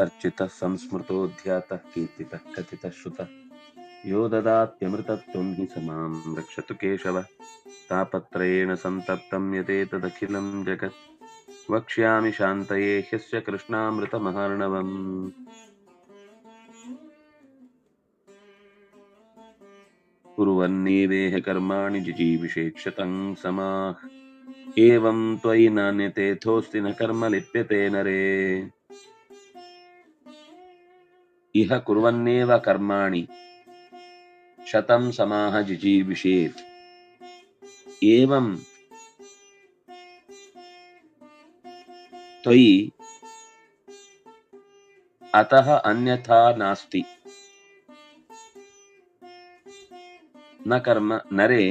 अर्चितः संस्मृतोऽध्यातः कीर्तितः कथितः यो ददात्यमृतत्वं हि स माँ रक्षतु केशव। तापत्रयेण सन्तप्तं यदेतदखिलं जगत्। वक्ष्यामि शान्तये ह्यस्य कृष्णामृतमहार्णवम्। कुर्वन्नेवेह कर्माणि जिजीविषेक्षतं समाः। एवं त्वयि नान्यतेऽथोऽस्ति न कर्म लिप्यते नरे इह कुर्वन्नेव कर्माणि शतं समाह जिजीविषेत् एवं त्वयि अतः अन्यथा नास्ति न कर्म नरे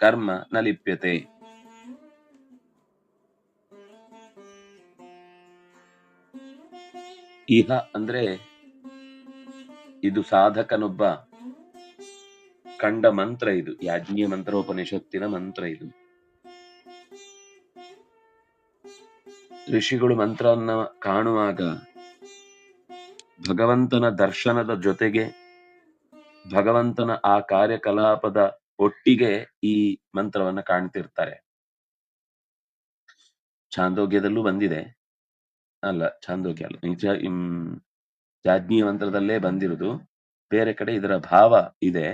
कर्म न लिप्यते ಇಹ ಅಂದ್ರೆ ಇದು ಸಾಧಕನೊಬ್ಬ ಕಂಡ ಮಂತ್ರ ಇದು, ಯಾಜ್ಞೀಯ ಮಂತ್ರೋಪನಿಷತ್ತಿನ ಮಂತ್ರ ಇದು. ಋಷಿಗಳು ಮಂತ್ರವನ್ನ ಕಾಣುವಾಗ ಭಗವಂತನ ದರ್ಶನದ ಜೊತೆಗೆ ಭಗವಂತನ ಆ ಕಾರ್ಯಕಲಾಪದ ಒಟ್ಟಿಗೆ ಈ ಮಂತ್ರವನ್ನ ಕಾಣ್ತಿರ್ತಾರೆ. ಚಾಂದೋಗ್ಯದಲ್ಲೂ ಬಂದಿದೆ. ಅಲ್ಲ, ಛಾಂದೋಗ್ಯ ಅಲ್ಲ. ನಿಜ ಮಂತ್ರದಲ್ಲೇ ಬಂದಿರುದು. ಬೇರೆ ಕಡೆ ಇದರ ಭಾವ ಇದೆ.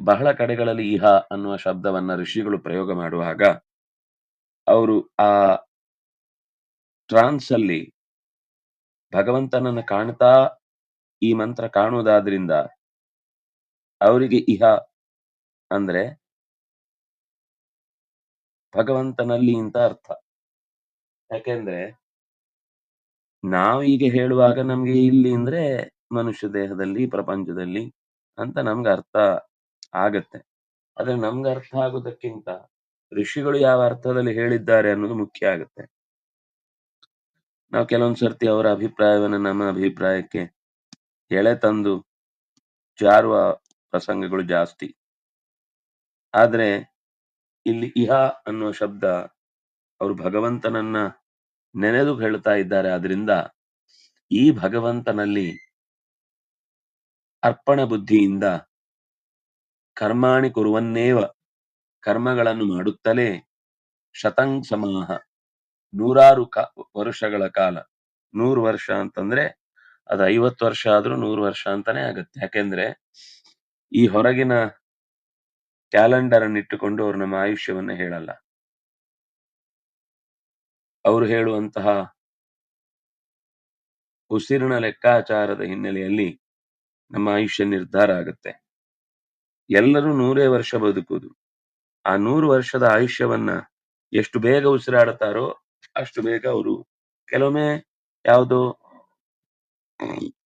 ಬಹಳ ಕಡೆಗಳಲ್ಲಿ ಇಹ ಅನ್ನುವ ಶಬ್ದವನ್ನ ಋಷಿಗಳು ಪ್ರಯೋಗ ಮಾಡುವಾಗ ಅವರು ಆ ಟ್ರಾನ್ಸ್ ಅಲ್ಲಿ ಭಗವಂತನನ್ನ ಕಾಣ್ತಾ ಈ ಮಂತ್ರ ಕಾಣುವುದಾದ್ರಿಂದ ಅವರಿಗೆ ಇಹ ಅಂದ್ರೆ ಭಗವಂತನಲ್ಲಿ ಇಂತ ಅರ್ಥ. ಯಾಕೆಂದ್ರೆ ನಾವೀಗ ಹೇಳುವಾಗ ನಮ್ಗೆ ಇಲ್ಲಿ ಅಂದ್ರೆ ಮನುಷ್ಯ ದೇಹದಲ್ಲಿ ಪ್ರಪಂಚದಲ್ಲಿ ಅಂತ ನಮ್ಗೆ ಅರ್ಥ ಆಗತ್ತೆ. ಆದ್ರೆ ನಮ್ಗೆ ಅರ್ಥ ಆಗೋದಕ್ಕಿಂತ ಋಷಿಗಳು ಯಾವ ಅರ್ಥದಲ್ಲಿ ಹೇಳಿದ್ದಾರೆ ಅನ್ನೋದು ಮುಖ್ಯ ಆಗುತ್ತೆ. ನಾವು ಕೆಲವೊಂದು ಸರ್ತಿ ಅವರ ಅಭಿಪ್ರಾಯವನ್ನು ನಮ್ಮ ಅಭಿಪ್ರಾಯಕ್ಕೆ ಎಳೆ ತಂದು ಜಾರುವ ಪ್ರಸಂಗಗಳು ಜಾಸ್ತಿ. ಆದ್ರೆ ಇಲ್ಲಿ ಇಹ ಅನ್ನುವ ಶಬ್ದ ಅವರು ಭಗವಂತನನ್ನ ನೆನೆದು ಹೇಳ್ತಾ ಇದ್ದಾರೆ. ಆದ್ರಿಂದ ಈ ಭಗವಂತನಲ್ಲಿ ಅರ್ಪಣ ಬುದ್ಧಿಯಿಂದ ಕರ್ಮಾಣಿ ಕುರುವನ್ನೇವ ಕರ್ಮಗಳನ್ನು ಮಾಡುತ್ತಲೇ ಶತಂಗ್ ಸಮಾಹ. ನೂರಾರು ಕ ವರ್ಷಗಳ ಕಾಲ. ನೂರು ವರ್ಷ ಅಂತಂದ್ರೆ ಅದು ಐವತ್ತು ವರ್ಷ ಆದ್ರೂ ನೂರು ವರ್ಷ ಅಂತಾನೆ ಆಗತ್ತೆ. ಯಾಕೆಂದ್ರೆ ಈ ಹೊರಗಿನ ಕ್ಯಾಲೆಂಡರ್ ಅನ್ನು ಇಟ್ಟುಕೊಂಡು ಅವ್ರು ನಮ್ಮ ಆಯುಷ್ಯವನ್ನು ಹೇಳಲ್ಲ. ಅವರು ಹೇಳುವಂತಹ ಉಸಿರಿನ ಲೆಕ್ಕಾಚಾರದ ಹಿನ್ನೆಲೆಯಲ್ಲಿ ನಮ್ಮ ಆಯುಷ್ಯ ನಿರ್ಧಾರ ಆಗುತ್ತೆ. ಎಲ್ಲರೂ ನೂರೇ ವರ್ಷ ಬದುಕುವುದು. ಆ ನೂರು ವರ್ಷದ ಆಯುಷ್ಯವನ್ನ ಎಷ್ಟು ಬೇಗ ಉಸಿರಾಡುತ್ತಾರೋ ಅಷ್ಟು ಬೇಗ ಅವರು ಕೆಲವೊಮ್ಮೆ ಯಾವುದೋ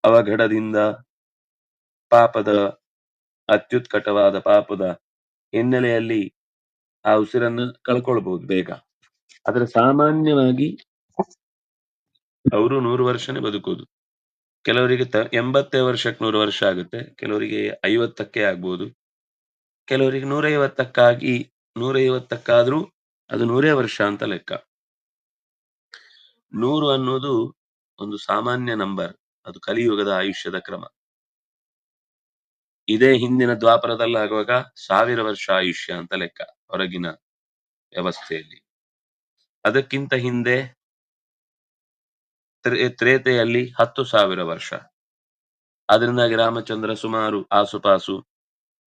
ಅವಘಡದಿಂದ ಪಾಪದ ಅತ್ಯುತ್ಕಟವಾದ ಪಾಪದ ಹಿನ್ನೆಲೆಯಲ್ಲಿ ಆ ಉಸಿರನ್ನು ಕಳ್ಕೊಳ್ಬಹುದು ಬೇಗ. ಆದ್ರೆ ಸಾಮಾನ್ಯವಾಗಿ ಅವರು ನೂರು ವರ್ಷನೇ ಬದುಕೋದು ಕೆಲವರಿಗೆ ತ, ಎಂಬತ್ತೇ ವರ್ಷಕ್ಕೆ ನೂರು ವರ್ಷ ಆಗುತ್ತೆ, ಕೆಲವರಿಗೆ ಐವತ್ತಕ್ಕೆ ಆಗ್ಬೋದು, ಕೆಲವರಿಗೆ ನೂರೈವತ್ತಕ್ಕಾಗಿ, ನೂರೈವತ್ತಕ್ಕಾದ್ರೂ ಅದು ನೂರೇ ವರ್ಷ ಅಂತ ಲೆಕ್ಕ. ನೂರು ಅನ್ನೋದು ಒಂದು ಸಾಮಾನ್ಯ ನಂಬರ್, ಅದು ಕಲಿಯುಗದ ಆಯುಷ್ಯದ ಕ್ರಮ. ಇದೇ ಹಿಂದಿನ ದ್ವಾಪರದಲ್ಲಾಗುವಾಗ ಸಾವಿರ ವರ್ಷ ಆಯುಷ್ಯ ಅಂತ ಲೆಕ್ಕ, ಹೊರಗಿನ ವ್ಯವಸ್ಥೆಯಲ್ಲಿ. ಅದಕ್ಕಿಂತ ಹಿಂದೆ ತ್ರೇ- ತ್ರೇತೆಯಲ್ಲಿ ಹತ್ತು ಸಾವಿರ ವರ್ಷ. ಅದರಿಂದಾಗಿ ರಾಮಚಂದ್ರ ಸುಮಾರು ಆಸುಪಾಸು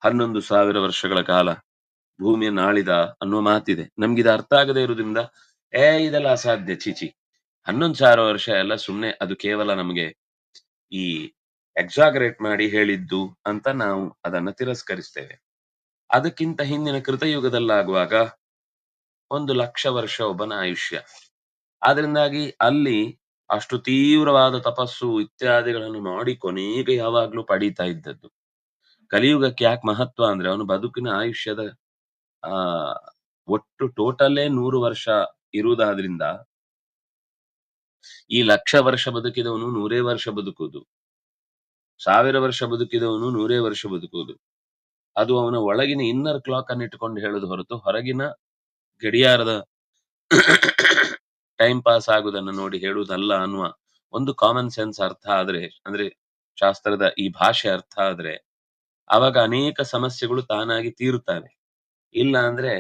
ಹನ್ನೊಂದು ಸಾವಿರ ವರ್ಷಗಳ ಕಾಲ ಭೂಮಿಯನ್ನು ಆಳಿದ ಅನ್ನುವ ಮಾತಿದೆ. ಇದು ಅರ್ಥ ಆಗದೆ ಇರುವುದರಿಂದ, ಏ, ಇದೆಲ್ಲ ಅಸಾಧ್ಯ ಚೀಚಿ. ಹನ್ನೊಂದು ಸಾವಿರ ವರ್ಷ ಎಲ್ಲ ಸುಮ್ಮನೆ ಅದು ಕೇವಲ ನಮಗೆ ಈ ಎಕ್ಸಾಗರೇಟ್ ಮಾಡಿ ಹೇಳಿದ್ದು ಅಂತ ನಾವು ಅದನ್ನ ತಿರಸ್ಕರಿಸ್ತೇವೆ. ಅದಕ್ಕಿಂತ ಹಿಂದಿನ ಕೃತಯುಗದಲ್ಲಾಗುವಾಗ ಒಂದು ಲಕ್ಷ ವರ್ಷ ಒಬ್ಬನ ಆಯುಷ್ಯ. ಆದ್ರಿಂದಾಗಿ ಅಲ್ಲಿ ಅಷ್ಟು ತೀವ್ರವಾದ ತಪಸ್ಸು ಇತ್ಯಾದಿಗಳನ್ನು ಮಾಡಿ ಕೊನೆಗೆ ಯಾವಾಗ್ಲೂ ಪಡೀತಾ ಇದ್ದದ್ದು. ಕಲಿಯುಗಕ್ಕೆ ಯಾಕೆ ಮಹತ್ವ ಅಂದ್ರೆ ಅವನು ಬದುಕಿನ ಆಯುಷ್ಯದ, ಆ, ಒಟ್ಟು ಟೋಟಲೇ ನೂರು ವರ್ಷ ಇರುವುದಾದ್ರಿಂದ ಈ ಲಕ್ಷ ವರ್ಷ ಬದುಕಿದವನು ನೂರೇ ವರ್ಷ ಬದುಕುವುದು. ಸಾವಿರ ವರ್ಷ ಬದುಕಿದವನು ನೂರೇ ವರ್ಷ ಬದುಕುವುದು. ಅದು ಅವನ ಒಳಗಿನ ಇನ್ನರ್ ಕ್ಲಾಕ್ ಅನ್ನು ಇಟ್ಟುಕೊಂಡು ಹೇಳುದು ಹೊರತು ಹೊರಗಿನ ಗಡಿಯಾರದ ಟೈಮ್ ಪಾಸ್ ಆಗುವುದನ್ನು ನೋಡಿ ಹೇಳುವುದಲ್ಲ ಅನ್ನುವ ಒಂದು ಕಾಮನ್ ಸೆನ್ಸ್ ಅರ್ಥ ಆದ್ರೆ, ಅಂದ್ರೆ ಶಾಸ್ತ್ರದ ಈ ಭಾಷೆ ಅರ್ಥ ಆದ್ರೆ ಅವಾಗ ಅನೇಕ ಸಮಸ್ಯೆಗಳು ತಾನಾಗಿ ತೀರುತ್ತವೆ. ಇಲ್ಲ ಅಂದ್ರೆ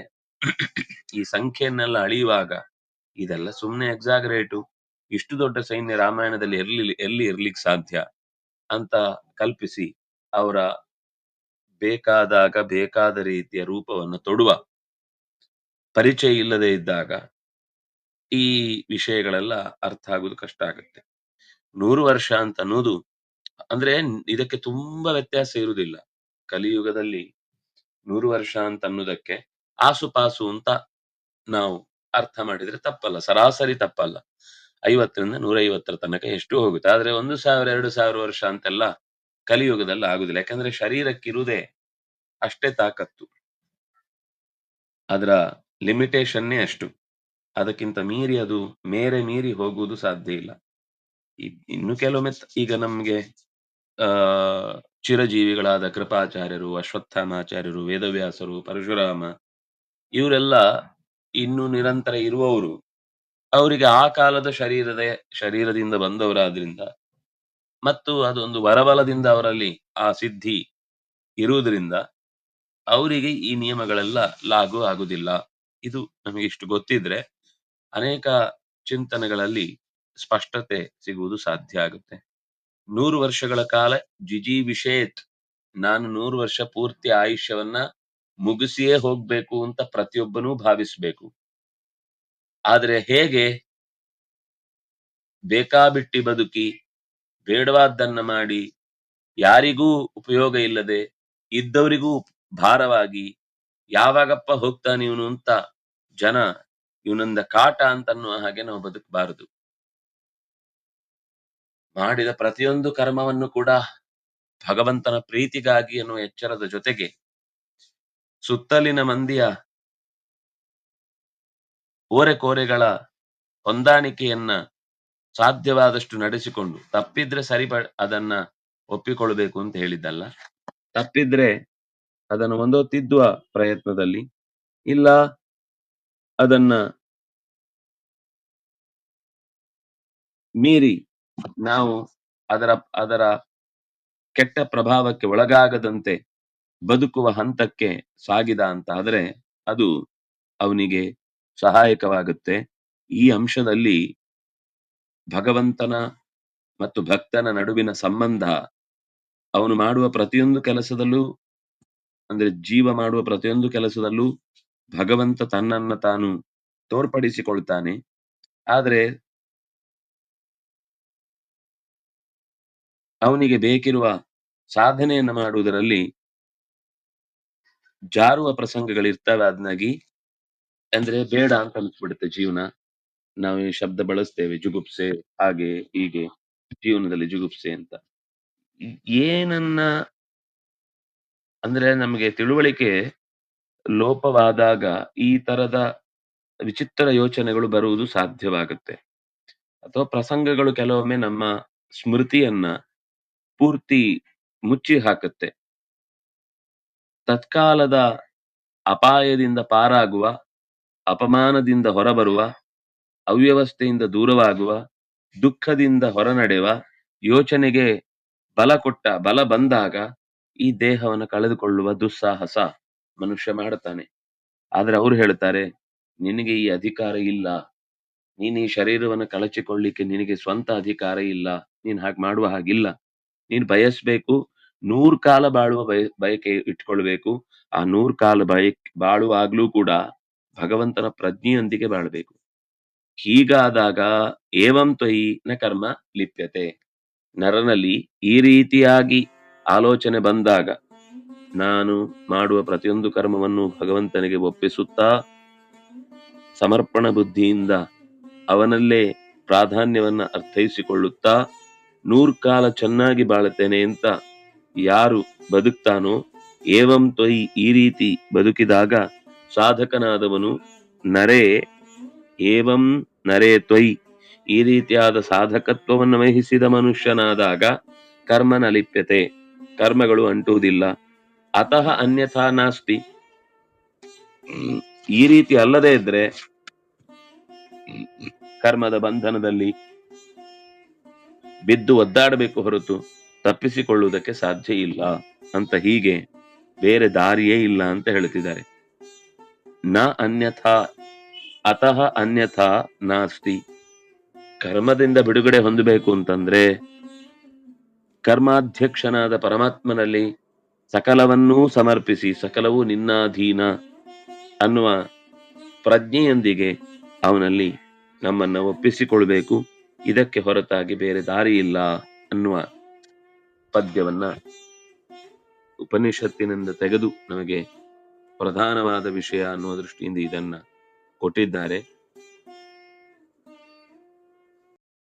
ಈ ಸಂಖ್ಯೆಯನ್ನೆಲ್ಲ ಅಳಿಯುವಾಗ ಇದೆಲ್ಲ ಸುಮ್ಮನೆ ಎಕ್ಸಾಗರೇಟು ಇಷ್ಟು ದೊಡ್ಡ ಸೈನ್ಯ ರಾಮಾಯಣದಲ್ಲಿ ಎಲ್ಲಿ ಎಲ್ಲಿ ಇರ್ಲಿಕ್ಕೆ ಸಾಧ್ಯ ಅಂತ ಕಲ್ಪಿಸಿ ಅವರ ಬೇಕಾದಾಗ ಬೇಕಾದ ರೀತಿಯ ರೂಪವನ್ನು ತೊಡುವ ಪರಿಚಯ ಇಲ್ಲದೆ ಇದ್ದಾಗ ಈ ವಿಷಯಗಳೆಲ್ಲ ಅರ್ಥ ಆಗೋದು ಕಷ್ಟ ಆಗುತ್ತೆ. ನೂರು ವರ್ಷ ಅಂತ ಅನ್ನೋದು ಅಂದ್ರೆ ಇದಕ್ಕೆ ತುಂಬಾ ವ್ಯತ್ಯಾಸ ಇರುವುದಿಲ್ಲ. ಕಲಿಯುಗದಲ್ಲಿ ನೂರು ವರ್ಷ ಅಂತ ಅನ್ನೋದಕ್ಕೆ ಆಸುಪಾಸು ಅಂತ ನಾವು ಅರ್ಥ ಮಾಡಿದ್ರೆ ತಪ್ಪಲ್ಲ, ಸರಾಸರಿ ತಪ್ಪಲ್ಲ. ಐವತ್ತರಿಂದ ನೂರೈವತ್ತರ ತನಕ ಎಷ್ಟು ಹೋಗುತ್ತೆ. ಆದ್ರೆ ಒಂದು ಸಾವಿರ, ಎರಡು ಸಾವಿರ ವರ್ಷ ಅಂತೆಲ್ಲ ಕಲಿಯುಗದಲ್ಲಿ ಆಗುದಿಲ್ಲ. ಯಾಕಂದ್ರೆ ಶರೀರಕ್ಕಿರುವುದೇ ಅಷ್ಟೇ ತಾಕತ್ತು. ಅದರ ಲಿಮಿಟೇಷನ್ನೇ ಅಷ್ಟು. ಅದಕ್ಕಿಂತ ಮೀರಿ ಅದು ಮೇರೆ ಮೀರಿ ಹೋಗುವುದು ಸಾಧ್ಯ ಇಲ್ಲ. ಇನ್ನು ಕೆಲವೊಮ್ಮೆ ಈಗ ನಮ್ಗೆ, ಆ, ಚಿರಜೀವಿಗಳಾದ ಕೃಪಾಚಾರ್ಯರು, ಅಶ್ವತ್ಥಾಮಾಚಾರ್ಯರು, ವೇದವ್ಯಾಸರು, ಪರಶುರಾಮ, ಇವರೆಲ್ಲ ಇನ್ನು ನಿರಂತರ ಇರುವವರು. ಅವರಿಗೆ ಆ ಕಾಲದ ಶರೀರದ, ಶರೀರದಿಂದ ಬಂದವರಾದ್ರಿಂದ ಮತ್ತು ಅದೊಂದು ವರಬಲದಿಂದ ಅವರಲ್ಲಿ ಆ ಸಿದ್ಧಿ ಇರುವುದರಿಂದ ಅವರಿಗೆ ಈ ನಿಯಮಗಳೆಲ್ಲ ಲಾಗು ಆಗುದಿಲ್ಲ ಇದು ನಮಗೆ ಇಷ್ಟು ಗೊತ್ತಿದ್ರೆ ಅನೇಕ ಚಿಂತನೆಗಳಲ್ಲಿ ಸ್ಪಷ್ಟತೆ ಸಿಗುವುದು ಸಾಧ್ಯ ಆಗುತ್ತೆ. ನೂರು ವರ್ಷಗಳ ಕಾಲ ಜಿಜಿ ವಿಷೇತ್ ನಾನು ನೂರು ವರ್ಷ ಪೂರ್ತಿ ಆಯುಷ್ಯವನ್ನ ಮುಗಿಸಿಯೇ ಹೋಗ್ಬೇಕು ಅಂತ ಪ್ರತಿಯೊಬ್ಬನೂ ಭಾವಿಸ್ಬೇಕು. ಆದ್ರೆ ಹೇಗೆ? ಬೇಕಾಬಿಟ್ಟಿ ಬದುಕಿ, ಬೇಡವಾದ್ದನ್ನ ಮಾಡಿ, ಯಾರಿಗೂ ಉಪಯೋಗ ಇಲ್ಲದೆ ಇದ್ದವರಿಗೂ ಭಾರವಾಗಿ ಯಾವಾಗಪ್ಪ ಹೋಗ್ತಾನೆ ಇವನು ಅಂತ ಜನ ಇವನಿಂದ ಕಾಟ ಅಂತ ಅನ್ನುವ ಹಾಗೆ ನಾವು ಬದುಕಬಾರದು. ಮಾಡಿದ ಪ್ರತಿಯೊಂದು ಕರ್ಮವನ್ನು ಕೂಡ ಭಗವಂತನ ಪ್ರೀತಿಗಾಗಿ ಅನ್ನುವ ಎಚ್ಚರದ ಜೊತೆಗೆ ಸುತ್ತಲಿನ ಮಂದಿಯ ಓರೆಕೋರೆಗಳ ಹೊಂದಾಣಿಕೆಯನ್ನ ಸಾಧ್ಯವಾದಷ್ಟು ನಡೆಸಿಕೊಂಡು ತಪ್ಪಿದ್ರೆ ಸರಿಪ, ಅದನ್ನ ಒಪ್ಪಿಕೊಳ್ಬೇಕು ಅಂತ ಹೇಳಿದ್ದಲ್ಲ. ತಪ್ಪಿದ್ರೆ ಅದನ್ನು ಒಂದೋ ತಿದ್ದುವ ಪ್ರಯತ್ನದಲ್ಲಿ. ಇಲ್ಲ, ಅದನ್ನ ಮೀರಿ ನಾವು ಅದರ ಅದರ ಕೆಟ್ಟ ಪ್ರಭಾವಕ್ಕೆ ಒಳಗಾಗದಂತೆ ಬದುಕುವ ಹಂತಕ್ಕೆ ಸಾಗಿದ ಅಂತ ಆದರೆ ಅದು ಅವನಿಗೆ ಸಹಾಯಕವಾಗುತ್ತೆ. ಈ ಅಂಶದಲ್ಲಿ ಭಗವಂತನ ಮತ್ತು ಭಕ್ತನ ನಡುವಿನ ಸಂಬಂಧ ಅವನು ಮಾಡುವ ಪ್ರತಿಯೊಂದು ಕೆಲಸದಲ್ಲೂ ಅಂದ್ರೆ ಜೀವ ಮಾಡುವ ಪ್ರತಿಯೊಂದು ಕೆಲಸದಲ್ಲೂ ಭಗವಂತ ತನ್ನನ್ನ ತಾನು ತೋರ್ಪಡಿಸಿಕೊಳ್ತಾನೆ. ಆದ್ರೆ ಅವನಿಗೆ ಬೇಕಿರುವ ಸಾಧನೆಯನ್ನ ಮಾಡುವುದರಲ್ಲಿ ಜಾರುವ ಪ್ರಸಂಗಗಳಿರ್ತವೆ ಅದನ್ನಾಗಿ ಅಂದ್ರೆ ಬೇಡ ಅಂತ ಅನ್ಸ್ಬಿಡುತ್ತೆ ಜೀವನ. ನಾವು ಈ ಶಬ್ದ ಬಳಸ್ತೇವೆ, ಜುಗುಪ್ಸೆ, ಹಾಗೆ ಹೀಗೆ ಜೀವನದಲ್ಲಿ ಜುಗುಪ್ಸೆ ಅಂತ. ಏನನ್ನ ಅಂದ್ರೆ ನಮಗೆ ತಿಳುವಳಿಕೆ ಲೋಪವಾದಾಗ ಈ ತರದ ವಿಚಿತ್ರ ಯೋಚನೆಗಳು ಬರುವುದು ಸಾಧ್ಯವಾಗುತ್ತೆ. ಅಥವಾ ಪ್ರಸಂಗಗಳು ಕೆಲವೊಮ್ಮೆ ನಮ್ಮ ಸ್ಮೃತಿಯನ್ನ ಪೂರ್ತಿ ಮುಚ್ಚಿ ಹಾಕುತ್ತೆ. ತತ್ಕಾಲದ ಅಪಾಯದಿಂದ ಪಾರಾಗುವ, ಅಪಮಾನದಿಂದ ಹೊರಬರುವ, ಅವ್ಯವಸ್ಥೆಯಿಂದ ದೂರವಾಗುವ, ದುಃಖದಿಂದ ಹೊರನಡೆವ ಯೋಚನೆಗೆ ಬಲ ಕೊಟ್ಟ, ಬಲ ಬಂದಾಗ ಈ ದೇಹವನ್ನು ಕಳೆದುಕೊಳ್ಳುವ ದುಸ್ಸಾಹಸ ಮನುಷ್ಯ ಮಾಡುತ್ತಾನೆ. ಆದ್ರೆ ಅವರು ಹೇಳ್ತಾರೆ ನಿನಗೆ ಈ ಅಧಿಕಾರ ಇಲ್ಲ. ನೀನು ಈ ಶರೀರವನ್ನು ಕಳಚಿಕೊಳ್ಳಿಕ್ಕೆ ನಿನಗೆ ಸ್ವಂತ ಅಧಿಕಾರ ಇಲ್ಲ. ನೀನ್ ಹಾಗೆ ಮಾಡುವ ಹಾಗಿಲ್ಲ. ನೀನ್ ಬಯಸ್ಬೇಕು, ನೂರ್ ಕಾಲ ಬಾಳುವ ಬಯ, ಬಯಕೆ ಇಟ್ಕೊಳ್ಬೇಕು. ಆ ನೂರ್ ಕಾಲ ಬಯ ಬಾಳುವಾಗ್ಲೂ ಕೂಡ ಭಗವಂತನ ಪ್ರಜ್ಞೆಯೊಂದಿಗೆ ಬಾಳ್ಬೇಕು. ಹೀಗಾದಾಗ ಏವಂ ತ್ವಯಿ ನ ಕರ್ಮ ಲಿಪ್ಯತೆ. ನರನಲ್ಲಿ ಈ ರೀತಿಯಾಗಿ ಆಲೋಚನೆ ಬಂದಾಗ ನಾನು ಮಾಡುವ ಪ್ರತಿಯೊಂದು ಕರ್ಮವನ್ನು ಭಗವಂತನಿಗೆ ಒಪ್ಪಿಸುತ್ತಾ ಸಮರ್ಪಣ ಬುದ್ಧಿಯಿಂದ ಅವನಲ್ಲೇ ಪ್ರಾಧಾನ್ಯವನ್ನು ಅರ್ಥೈಸಿಕೊಳ್ಳುತ್ತಾ ನೂರ್ಕಾಲ ಚೆನ್ನಾಗಿ ಬಾಳುತ್ತೇನೆ ಅಂತ ಯಾರು ಬದುಕ್ತಾನೋ ಏವಂ ತ್ವಯಿ ಈ ರೀತಿ ಬದುಕಿದಾಗ ಸಾಧಕನಾದವನು ನರೇ, ಏವಂ ನರೇ ತ್ವಯ್ ಈ ರೀತಿಯಾದ ಸಾಧಕತ್ವವನ್ನು ವಹಿಸಿದ ಮನುಷ್ಯನಾದಾಗ ಕರ್ಮನ ಲಿಪ್ಯತೆ ಕರ್ಮಗಳು ಅಂಟುವುದಿಲ್ಲ. ಅತಃ ಅನ್ಯಥಾ ನಾಸ್ತಿ. ಈ ರೀತಿ ಅಲ್ಲದೆ ಇದ್ರೆ ಕರ್ಮದ ಬಂಧನದಲ್ಲಿ ಬಿದ್ದು ಒದ್ದಾಡಬೇಕು ಹೊರತು ತಪ್ಪಿಸಿಕೊಳ್ಳುವುದಕ್ಕೆ ಸಾಧ್ಯ ಇಲ್ಲ ಅಂತ ಹೀಗೆ ಬೇರೆ ದಾರಿಯೇ ಇಲ್ಲ ಅಂತ ಹೇಳ್ತಿದ್ದಾರೆ. ನ ಅನ್ಯಥಾ, ಅತಃ ಅನ್ಯಥಾ ನಾಸ್ತಿ. ಕರ್ಮದಿಂದ ಬಿಡುಗಡೆ ಹೊಂದಬೇಕು ಅಂತಂದ್ರೆ ಕರ್ಮಾಧ್ಯಕ್ಷನಾದ ಪರಮಾತ್ಮನಲ್ಲಿ ಸಕಲವನ್ನೂ ಸಮರ್ಪಿಸಿ, ಸಕಲವೂ ನಿನ್ನಾಧೀನ ಅನ್ನುವ ಪ್ರಜ್ಞೆಯೊಂದಿಗೆ ಅವನಲ್ಲಿ ನಮ್ಮನ್ನು ಒಪ್ಪಿಸಿಕೊಳ್ಬೇಕು. ಇದಕ್ಕೆ ಹೊರತಾಗಿ ಬೇರೆ ದಾರಿ ಇಲ್ಲ ಅನ್ನುವ ಪದ್ಯವನ್ನ ಉಪನಿಷತ್ತಿನಿಂದ ತೆಗೆದು ನಮಗೆ ಪ್ರಧಾನವಾದ ವಿಷಯ ಅನ್ನುವ ದೃಷ್ಟಿಯಿಂದ ಇದನ್ನ ಕೊಟ್ಟಿದ್ದಾರೆ.